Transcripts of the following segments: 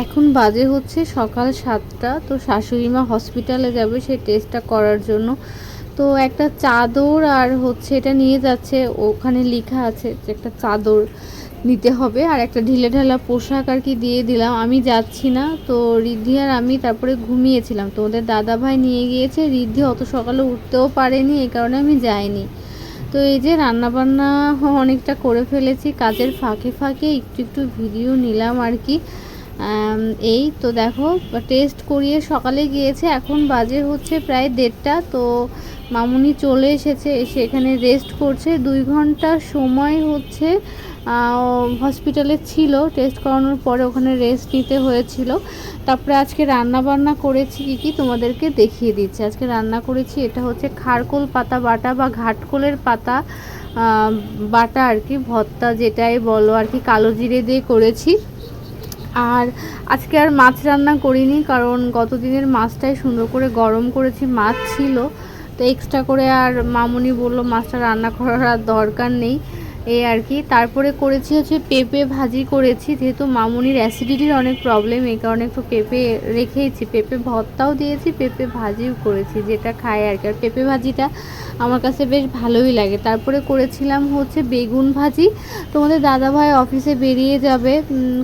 এখন বাজে হচ্ছে সকাল সাতটা, তো শাশুড়ি মা হসপিটালে যাবে সেই টেস্টটা করার জন্য। তো একটা চাদর আর হচ্ছে এটা নিয়ে যাচ্ছে, ওখানে লেখা আছে যে একটা চাদর নিতে হবে আর একটা ঢিলে ঢালা পোশাক আর কি দিয়ে দিলাম। আমি যাচ্ছি না, তো রিদ্ধি আর আমি তারপরে ঘুমিয়েছিলাম। তো ওদের দাদা ভাই নিয়ে গিয়েছে, রিদ্ধি অত সকালে উঠতেও পারেনি, এই কারণে আমি যাইনি। তো এই যে রান্নাবান্না অনেকটা করে ফেলেছি, কাজের ফাঁকে ফাঁকে একটু একটু ভিডিও নিলাম আর কি। এই তো দেখো টেস্ট করিয়ে সকালে গিয়েছে, এখন বাজে হচ্ছে প্রায় দেড়টা, তো মামুনি চলে এসেছে, এসে এখানে রেস্ট করছে। দুই ঘণ্টা সময় হচ্ছে হসপিটালে ছিল টেস্ট করানোর পরে ওখানে রেস্ট নিতে হয়েছিল। তারপরে আজকে রান্না বান্না করেছি, কি কি তোমাদেরকে দেখিয়ে দিচ্ছি। আজকে রান্না করেছি, এটা হচ্ছে খারকোল পাতা বাটা বা ঘাটকোলের পাতা বাটা আর কি, ভর্তা যেটাই বলো আর কি, কালো জিরে দিয়ে করেছি। আর আজকে আর মাছ রান্না করিনি, কারণ গত দিনের মাছটাই সুন্দর করে গরম করেছি, মাছ ছিল। তো এক্সট্রা করে আর মামুনি বলল, মাছটা রান্না করার আর দরকার নেই। এই আর কি। তারপরে করেছি হচ্ছে পেঁপে ভাজি করেছি, যেহেতু মামুনির অ্যাসিডিটির অনেক প্রবলেম এই কারণে একটু পেঁপে রেখেইছি পেঁপে ভর্তাও দিয়েছি, পেঁপে ভাজিও করেছি, যেটা খায় আর কি। আর পেঁপে ভাজিটা আমার কাছে বেশ ভালোই লাগে। তারপরে করেছিলাম হচ্ছে বেগুন ভাজি। তোমাদের দাদাভাই অফিসে বেরিয়ে যাবে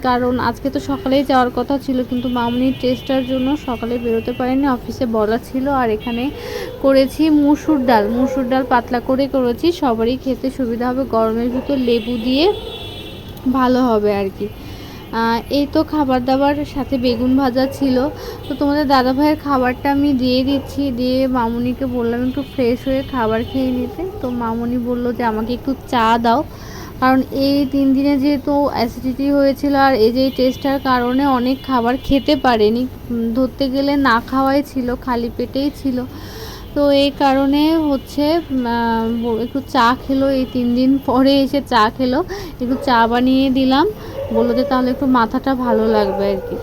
কারণ আজকে তো সকালেই যাওয়ার কথা ছিল, কিন্তু মামনির টেস্টার জন্য সকালে বেরোতে পারেনি অফিসে বলা ছিল। আর এখানে করেছি মুসুর ডাল। মুসুর ডাল পাতলা করে করেছি, সবারই খেতে সুবিধা হবে, গরমের ভিতর লেবু দিয়ে ভালো হবে আর কি। এই তো খাবার দাবার সাথে বেগুন ভাজা ছিল। তো তোমাদের দাদা ভাইয়ের খাবারটা আমি দিয়ে দিচ্ছি। দিয়ে মামুনিকে বললাম একটু ফ্রেশ হয়ে খাবার খেয়ে নিতে। তো মামুনি বলল যে, আমাকে একটু চা দাও। কারণ এই তিন দিনে যেহেতু অ্যাসিডিটি হয়েছিল আর এই যে টেস্টার কারণে অনেক খাবার খেতে পারেনি। ধরতে গেলে না খাওয়াই ছিল, খালি পেটেই ছিল। তো এই কারণে হচ্ছে একটু চা খেলো, এই তিন দিন পরে এসে চা খেলো, একটু চা বানিয়ে দিলাম, বলল যে তাহলে একটু মাথাটা ভালো লাগবে আর কি।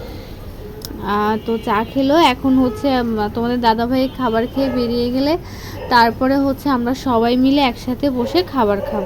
তো চা খেলো, এখন হচ্ছে তোমাদের দাদাভাই খাবার খেয়ে বেরিয়ে গেলে, তারপরে হচ্ছে আমরা সবাই মিলে একসাথে বসে খাবার খাব।